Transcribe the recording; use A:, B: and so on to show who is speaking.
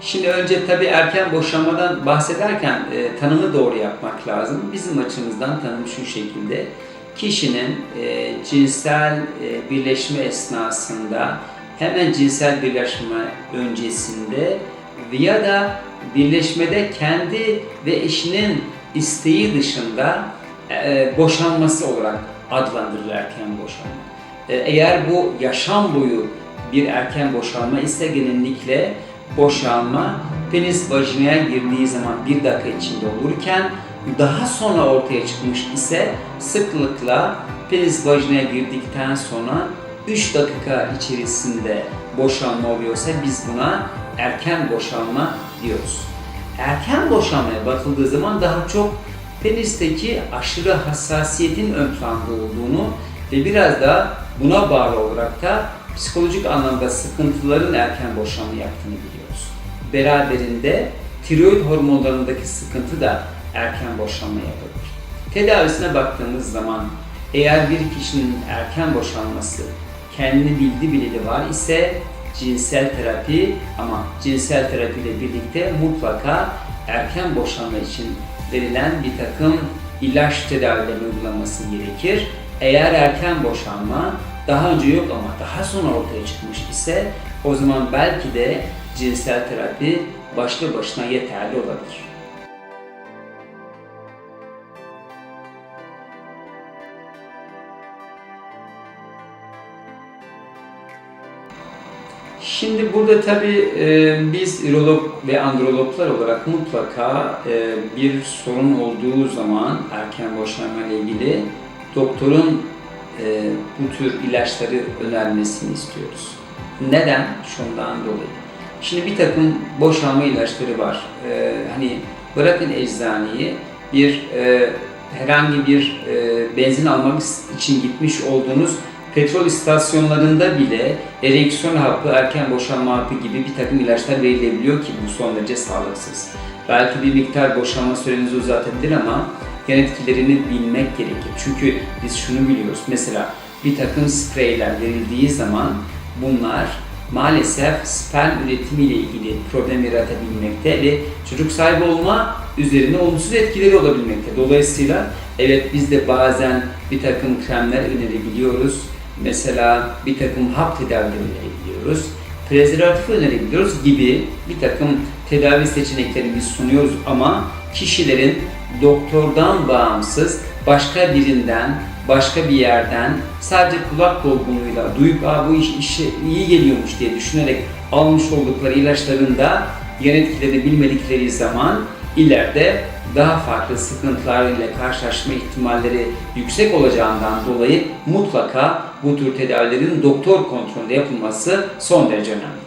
A: Şimdi önce tabii erken boşanmadan bahsederken e, tanımı doğru yapmak lazım. Bizim açımızdan tanım şu şekilde. Kişinin e, cinsel e, birleşme esnasında hemen cinsel birleşme öncesinde ya da birleşmede kendi ve eşinin isteği dışında e, boşanması olarak adlandırılır erken boşanma. E, eğer bu yaşam boyu bir erken boşanma ise genellikle boşanma penis vajinaya girdiği zaman bir dakika içinde olurken daha sonra ortaya çıkmış ise sıklıkla penis vajinaya girdikten sonra 3 dakika içerisinde boşanma oluyorsa biz buna erken boşanma diyoruz. Erken boşanmaya bakıldığı zaman daha çok penisteki aşırı hassasiyetin ön planda olduğunu ve biraz da buna bağlı olarak da psikolojik anlamda sıkıntıların erken boşanma yaptığını biliyoruz. Beraberinde tiroid hormonlarındaki sıkıntı da erken boşanma yapabilir. Tedavisine baktığımız zaman eğer bir kişinin erken boşanması kendini bildi bileli var ise cinsel terapi ama cinsel terapiyle birlikte mutlaka erken boşanma için verilen bir takım ilaç tedavileri uygulaması gerekir. Eğer erken boşanma daha önce yok ama daha sonra ortaya çıkmış ise o zaman belki de cinsel terapi başlı başına yeterli olabilir. Şimdi burada tabii e, biz ürolog ve androloglar olarak mutlaka e, bir sorun olduğu zaman erken boşanma ile ilgili doktorun e, bu tür ilaçları önermesini istiyoruz. Neden? Şundan dolayı. Şimdi bir takım boşanma ilaçları var. E, hani bırakın eczaneyi bir e, herhangi bir benzin almak için gitmiş olduğunuz petrol istasyonlarında bile ereksiyon hapı, erken boşanma hapı gibi bir takım ilaçlar verilebiliyor ki bu son derece sağlıksız. Belki bir miktar boşanma sürenizi uzatabilir ama yan etkilerini bilmek gerekir. Çünkü biz şunu biliyoruz. Mesela bir takım spreyler verildiği zaman bunlar maalesef sperm üretimiyle ilgili problem yaratabilmekte ve çocuk sahibi olma üzerine olumsuz etkileri olabilmekte. Dolayısıyla evet biz de bazen bir takım kremler önerebiliyoruz. Mesela bir takım hap tedavileri önerebiliyoruz. Prezervatif önerebiliyoruz gibi bir takım tedavi seçeneklerini sunuyoruz. Ama kişilerin doktordan bağımsız başka birinden, başka bir yerden sadece kulak dolgunluğuyla duyup Aa, bu iş işe iyi geliyormuş diye düşünerek almış oldukları ilaçların da yan etkilerini bilmedikleri zaman ileride daha farklı sıkıntılarla karşılaşma ihtimalleri yüksek olacağından dolayı mutlaka bu tür tedavilerin doktor kontrolünde yapılması son derece önemli.